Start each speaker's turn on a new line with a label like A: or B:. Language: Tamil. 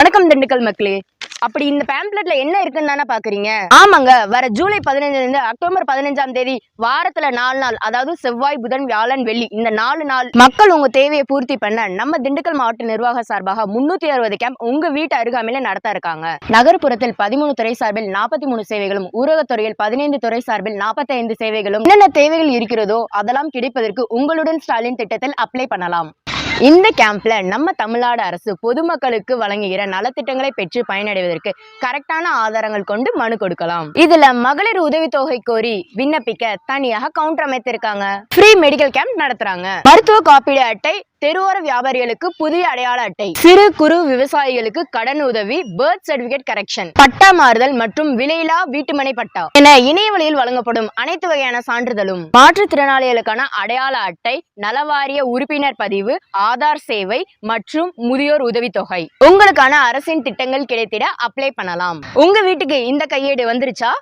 A: வணக்கம் திண்டுக்கல் மக்களே. அப்படி இந்த பேம்ப்ளெட்ல என்ன இருக்குன்னு தானே பாக்குறீங்க? ஆமாங்க. வர ஜூலை பதினஞ்சுல இருந்து அக்டோபர் பதினஞ்சாம் தேதி வாரத்துல நாலு நாள் அதாவது செவ்வாய் புதன் வியாழன் வெள்ளி இந்த நாலு நாள் மக்கள் உங்க தேவையை பூர்த்தி பண்ண நம்ம திண்டுக்கல் மாவட்ட நிர்வாக சார்பாக முன்னூத்தி அறுபது கேம்ப் உங்க வீட்டு அருகாமையில நடத்த இருக்காங்க. நகர்ப்புறத்தில் பதிமூணு துறை சார்பில் நாற்பத்தி மூணு சேவைகளும் ஊரகத்துறையில் பதினைந்து துறை சார்பில் நாற்பத்தி ஐந்து சேவைகளும் என்னென்ன தேவைகள் இருக்கிறதோ அதெல்லாம் கிடைப்பதற்கு உங்களுடன் ஸ்டாலின் திட்டத்தில் அப்ளை பண்ணலாம். இந்த கேம்ப்ல நம்ம தமிழ்நாடு அரசு பொதுமக்களுக்கு வழங்குகிற நலத்திட்டங்களை பெற்று பயனடைவதற்கு கரெக்டான ஆதாரங்கள் கொண்டு மனு கொடுக்கலாம். இதுல மகளிர் உதவித்தொகை கோரி விண்ணப்பிக்க தனியாக கவுண்டர் அமைத்திருக்காங்க. ஃப்ரீ மெடிக்கல் கேம்ப் நடத்துறாங்க. மருத்துவ காப்பீடு அட்டை தெருவோர வியாபாரிகளுக்கு புதிய அடையாள அட்டை. சிறு குறு விவசாயிகளுக்கு கடன் உதவி பர்த் சர்டிபிகேட் கரெக்ஷன் பட்டா மாறுதல் மற்றும் விலையிலா வீட்டுமனை பட்டா என இணையவழியில் வழங்கப்படும் அனைத்து வகையான சான்றிதழும். மாற்றுத்திறனாளிகளுக்கான அடையாள அட்டை நலவாரிய உறுப்பினர் பதிவு ஆதார் சேவை மற்றும் முதியோர் உதவித்தொகை. உங்களுக்கான அரசின் திட்டங்கள் கிடைத்திட அப்ளை பண்ணலாம். உங்க வீட்டுக்கு இந்த கையேடு வந்துருச்சா?